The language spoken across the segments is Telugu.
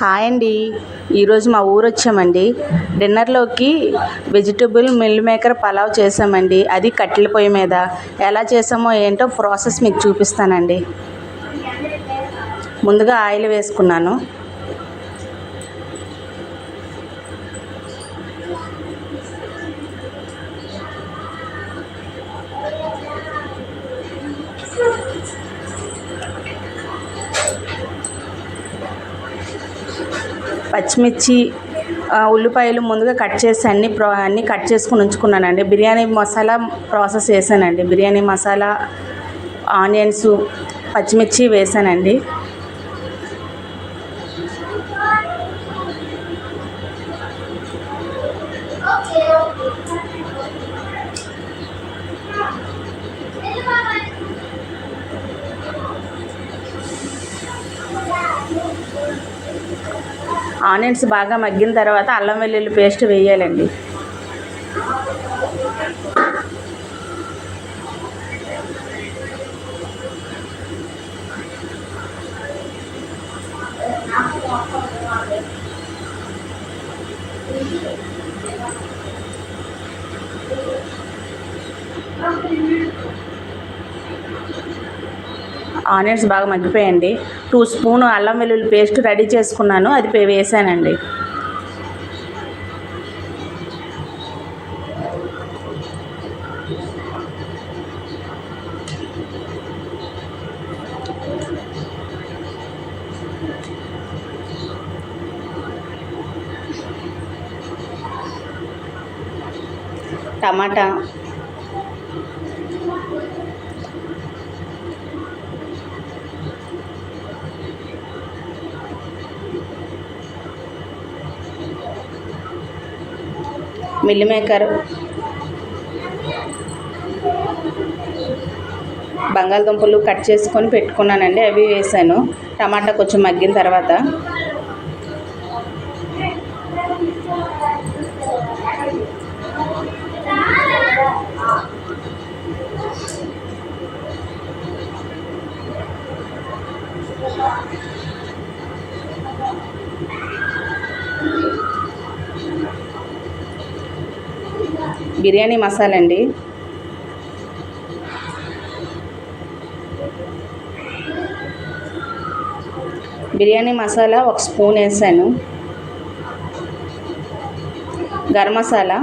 హాయ్ అండి ఈరోజు మా ఊరు వచ్చామండి. డిన్నర్లోకి వెజిటబుల్ మిల్ మేకర్ పలావ్ చేసామండి. అది కట్టెల పొయ్యి మీద. ఎలా చేసామో ఏంటో ప్రాసెస్ మీకు చూపిస్తానండి. ముందుగా ఆయిల్ వేసుకున్నాను. పచ్చిమిర్చి ఉల్లిపాయలు ముందుగా కట్ చేసి అన్ని ప్రో అన్ని కట్ చేసుకుని ఉంచుకున్నానండి. బిర్యానీ మసాలా ప్రాసెస్ చేశానండి. బిర్యానీ మసాలా ఆనియన్స్ పచ్చిమిర్చి వేసానండి ఆనియన్స్ బాగా మగ్గిన తర్వాత అల్లం వెల్లుల్లి పేస్ట్ వేయాలండి. ఆనియన్స్ బాగా మగ్గిపోయండి టూ స్పూన్ అల్లం వెల్లుల్లి పేస్ట్ రెడీ చేసుకున్నాను. అది పే- వేసానండి. Tomato meal maker. బంగాళదుంపలు కట్ చేసుకొని పెట్టుకున్నానండి అవి వేసాను. టమాటా కొంచెం మగ్గిన తర్వాత. బిర్యానీ మసాలా అండి బిర్యానీ మసాలా ఒక స్పూన్ వేసాను. గరం మసాలా.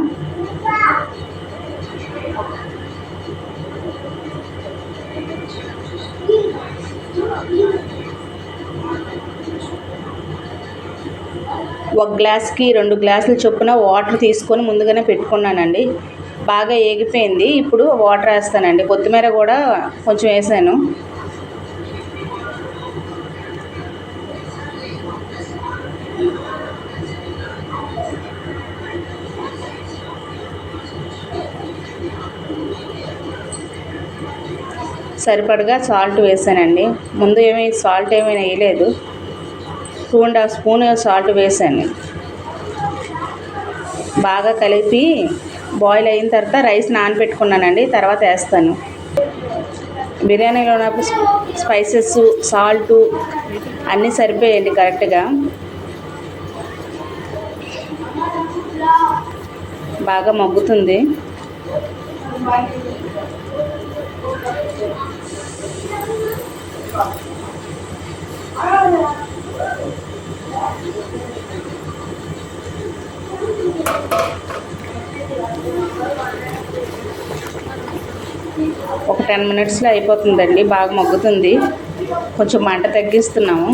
ఒక గ్లాస్కి రెండు గ్లాసులు చొప్పున వాటర్ తీసుకొని ముందుగానే పెట్టుకున్నానండి. బాగా ఏగిపోయింది. ఇప్పుడు వాటర్ వేస్తానండి. కొత్తిమీర కూడా కొంచెం వేసాను. సరిపడగా సాల్ట్ వేసానండి. ముందు ఏమీ సాల్ట్ ఏమైనా వేయలేదు. Two and half spoon salt వేసాను. బాగా కలిపి బాయిల్ అయిన తర్వాత రైస్ నానబెట్టుకున్నానండి తర్వాత వేస్తాను. బిర్యానీలో నాకు స్పైసెస్ సాల్ట్ అన్నీ సరిపోయాయండి కరెక్ట్గా. బాగా మగ్గుతుంది. ఒక టెన్ మినిట్స్లో అయిపోతుందండి బాగా మగ్గుతుంది. కొంచెం మంట తగ్గిస్తున్నాము.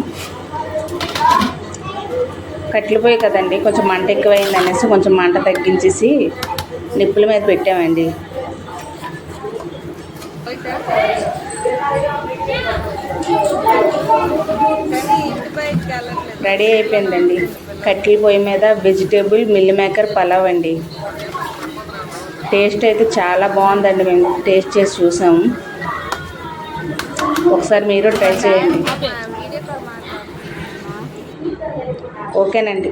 కట్లిపోయి కదండి కొంచెం మంట ఎక్కువైంది అనేసి కొంచెం మంట తగ్గించేసి నిప్పుల మీద పెట్టామండి. రెడీ అయిపోయిందండి. కట్టెల పొయ్యి మీద వెజిటేబుల్ మిల్ మేకర్ పలావ్ అండి. టేస్ట్ అయితే చాలా బాగుందండి. మేము టేస్ట్ చేసి చూసాము ఒకసారి మీరు ట్రై చేయండి. ఓకేనండి.